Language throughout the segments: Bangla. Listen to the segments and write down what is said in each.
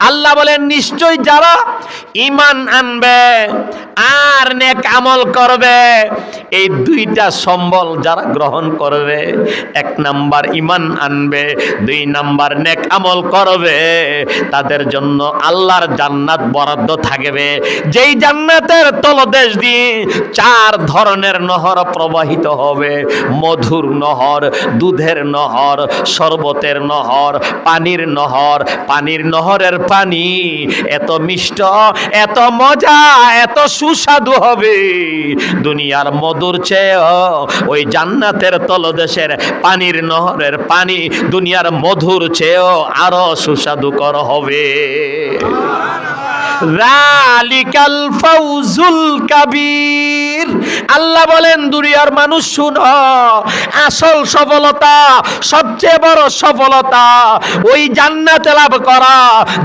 আল্লাহ বলেন নিশ্চয় যারা ইমান আনবে আর নেক আমল করবে এই দুইটা সম্বল যারা গ্রহণ করবে, এক নাম্বার ইমান আনবে, দুই নাম্বার নেক আমল করবে, তাদের জন্য আল্লাহর জান্নাত বরাদ্দ থাকবে। যেই জান্নাতের তলদেশ দিয়ে চার ধরনের নহর প্রবাহিত হবে, মধুর নহর, দুধের নহর, শরবতের নহর, পানির নহর, পানির নহরের পানি। এত মিষ্ট, এত মজা, এত সুস্বাদু হবে। দুনিয়ার মধুর চেয়েও ওই জান্নাতের তলদেশের পানির নহরের পানি দুনিয়ার মধুর চেয়েও আরও সুস্বাদুকর হবে। রালিকাল ফাউজুল কাবীর। আল্লাহ বলেন, দুনিয়ার মানুষ শুনো, আসল সফলতা, সবচেয়ে বড় সফলতা, ওই জান্নাতে লাভ করা,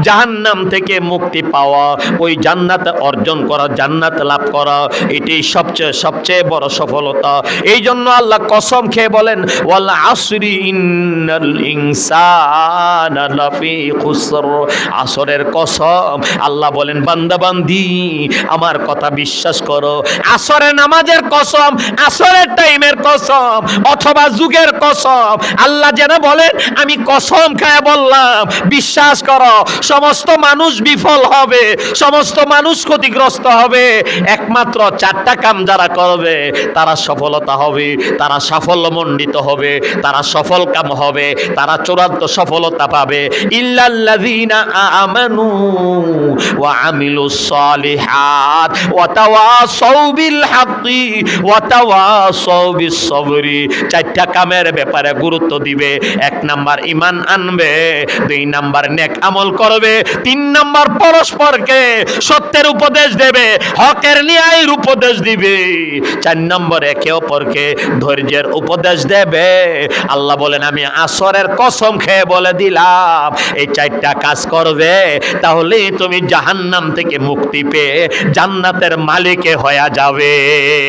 জাহান্নাম থেকে মুক্তি পাওয়া, ওই জান্নাত অর্জন করা, জান্নাত লাভ করা, এটাই সবচেয়ে সবচেয়ে বড় সফলতা। এই জন্য আল্লাহ কসম খেয়ে বলেন, ওয়াল আসরি ইন্নাল ইনসানা লাফি খুসর। আসরের কসম, আল্লাহ বলেন, বান্দা বান্দি, আমার কথা বিশ্বাস করো। আসরে নামাজের কসম, আসরের টাইমের কসম অথবা যুগের কসম। আল্লাহ যেন বলেন, আমি কসম খায় বললাম, বিশ্বাস করো, সমস্ত মানুষ বিফল হবে, সমস্ত মানুষ ক্ষতিগ্রস্ত হবে। একমাত্র চারটা কাম যারা করবে, তারা সফলতা হবে, তারা সাফল্যমণ্ডিত হবে, তারা সফল কাম হবে, তারা চূড়ান্ত সফলতা পাবে। ইল্লাল্লাযীনা আমানু সালিহাত ওয়া তাওয়াসাউ বিল হাক্কি চারটা কামের ব্যাপারে গুরুত্ব দিবে। এক নাম্বার ইমান আনবে, দুই নাম্বার নেক আমল করবে, তিন নাম্বার পরস্পরকে সত্যের উপদেশ দেবে, হকের ন্যায়ের উপদেশ দিবে। চার একে অপরকে ধৈর্যের উপদেশ দেবে। আল্লাহ বলেন, আমি আসরের কসম খেয়ে বলে দিলাম, এই চারটা কাজ করবে তাহলে তুমি জাহান্নাম থেকে মুক্তি পেয়ে জান্নাতের মালিকে হয়ে যাবে।